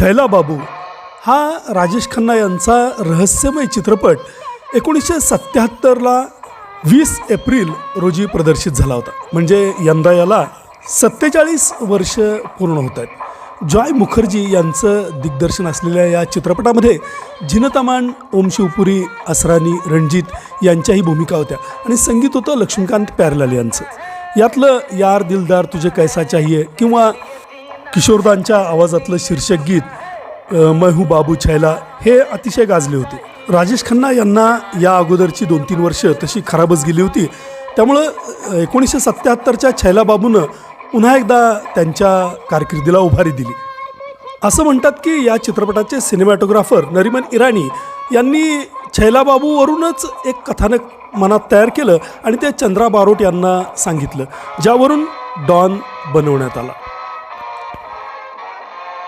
छैला बाबू. हा राजेश खन्ना यांचा रहस्यमय चित्रपट एकोणीसशे सत्त्याहत्तरला वीस एप्रिल रोजी प्रदर्शित झाला होता. म्हणजे यंदा याला सत्तेचाळीस वर्ष पूर्ण होत आहेत. जॉय मुखर्जी यांचं दिग्दर्शन असलेल्या या चित्रपटामध्ये झिनतमान ओम शिवपुरी असरानी रणजित यांच्याही भूमिका होत्या आणि संगीत होतं लक्ष्मीकांत प्यारलाल यांचं. यातलं यार दिलदार तुझे कैसा चाहिए किंवा किशोरदांच्या आवाजातलं शीर्षक गीत अ, बाबू छैला हे अतिशय गाजले होते. राजेश खन्ना यांना या अगोदरची दोन तीन वर्ष तशी खराबच गेली होती. त्यामुळं एकोणीसशे सत्त्याहत्तरच्या छैलाबाबूनं पुन्हा एकदा त्यांच्या कारकिर्दीला उभारी दिली. असं म्हणतात की या चित्रपटाचे सिनेमॅटोग्राफर नरिमन इराणी यांनी छैलाबाबूवरूनच एक कथानक मनात तयार केलं आणि ते चंद्रा बारोट यांना सांगितलं ज्यावरून डॉन बनवण्यात आला.